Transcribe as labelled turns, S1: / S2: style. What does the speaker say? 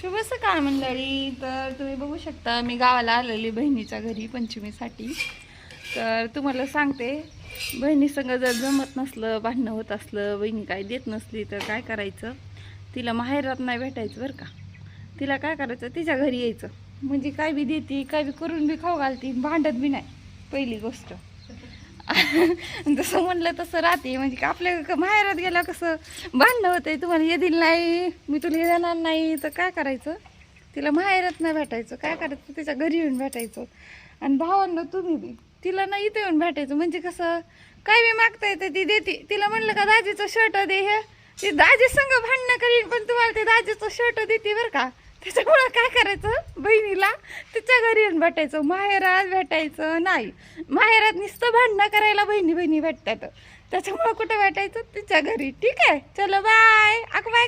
S1: शुभ सकाळ मंडळी. तर तुम्ही बघू शकता मी गावाला आलेली बहिणीच्या घरी पंचमीसाठी. तर तुम्हाला सांगते बहिणीसंग जर जमत नसलं भांडणं होत असलं बहिणी काय देत नसली तर काय करायचं? तिला माहेरात नाही भेटायचं बरं का. तिला काय करायचं? तिच्या घरी यायचं. म्हणजे काय बी देते काय बी करून बी खाऊ घालते भांडत बी नाही. पहिली गोष्ट. जसं म्हणलं तसं राहते. म्हणजे का आपल्या माहेरात गेला कसं भांडणं होतंय तुम्हाला येतील नाही मी तुला येणार नाही तर काय करायचं? तिला माहेरात नाही भेटायचं. काय करायचं? तिच्या घरी येऊन भेटायचं. आणि भावांना तुम्ही बी तिला नाही इथं येऊन भेटायचं. म्हणजे कसं काय बी मागता येतं ती देते. तिला म्हणलं का दाजीचं शर्ट दे हे. ती दाजी संग भांडणं करीन पण तुम्हाला ते दाजीचं शर्ट देते बरं का. त्याच्यामुळं काय करायचं? बहिणीला तिच्या घरी येऊन भेटायचं माहेरात भेटायचं नाही. माहेरात नुसतं भांडणं करायला बहिणी बहिणी भेटतात. त्याच्यामुळं कुठं भेटायचं? तिच्या घरी. ठीक आहे. चलो बाय अक बाय